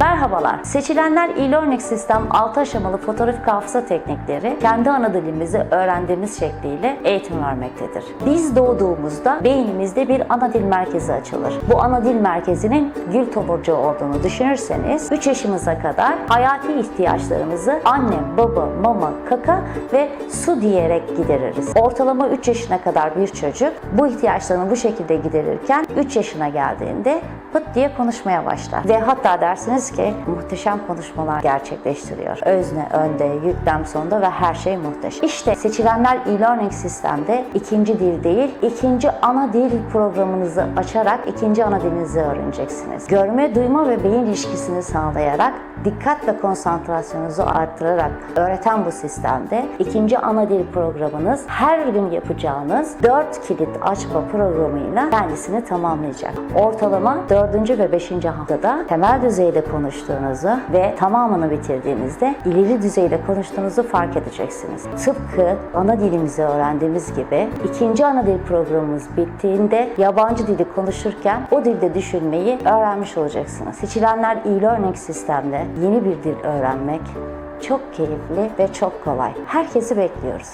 Merhabalar. Seçilenler e-learning sistem 6 aşamalı fotoğraf hafıza teknikleri kendi ana dilimizi öğrendiğimiz şekliyle eğitim vermektedir. Biz doğduğumuzda beynimizde bir ana dil merkezi açılır. Bu ana dil merkezinin gül tomurcuğu olduğunu düşünürseniz 3 yaşımıza kadar hayati ihtiyaçlarımızı anne, baba, mama, kaka ve su diyerek gideririz. Ortalama 3 yaşına kadar bir çocuk bu ihtiyaçlarını bu şekilde giderirken 3 yaşına geldiğinde pıt diye konuşmaya başlar. Ve hatta dersiniz ki muhteşem konuşmalar gerçekleştiriyor. Özne önde, yüklem sonda ve her şey muhteşem. İşte seçilenler e-learning sistemde ikinci dil değil, ikinci ana dil programınızı açarak ikinci ana dilinizi öğreneceksiniz. Görme, duyma ve beyin ilişkisini sağlayarak dikkat ve konsantrasyonunuzu arttırarak öğreten bu sistemde ikinci ana dil programınız her gün yapacağınız 4 kilit açma programıyla kendisini tamamlayacak. Ortalama 4. ve 5. haftada temel düzeyde konuştuğunuzu ve tamamını bitirdiğinizde ileri düzeyde konuştuğunuzu fark edeceksiniz. Tıpkı ana dilimizi öğrendiğimiz gibi ikinci ana dil programımız bittiğinde yabancı dili konuşurken o dilde düşünmeyi öğrenmiş olacaksınız. Seçilenler e-learning sistemde yeni bir dil öğrenmek çok keyifli ve çok kolay. Herkesi bekliyoruz.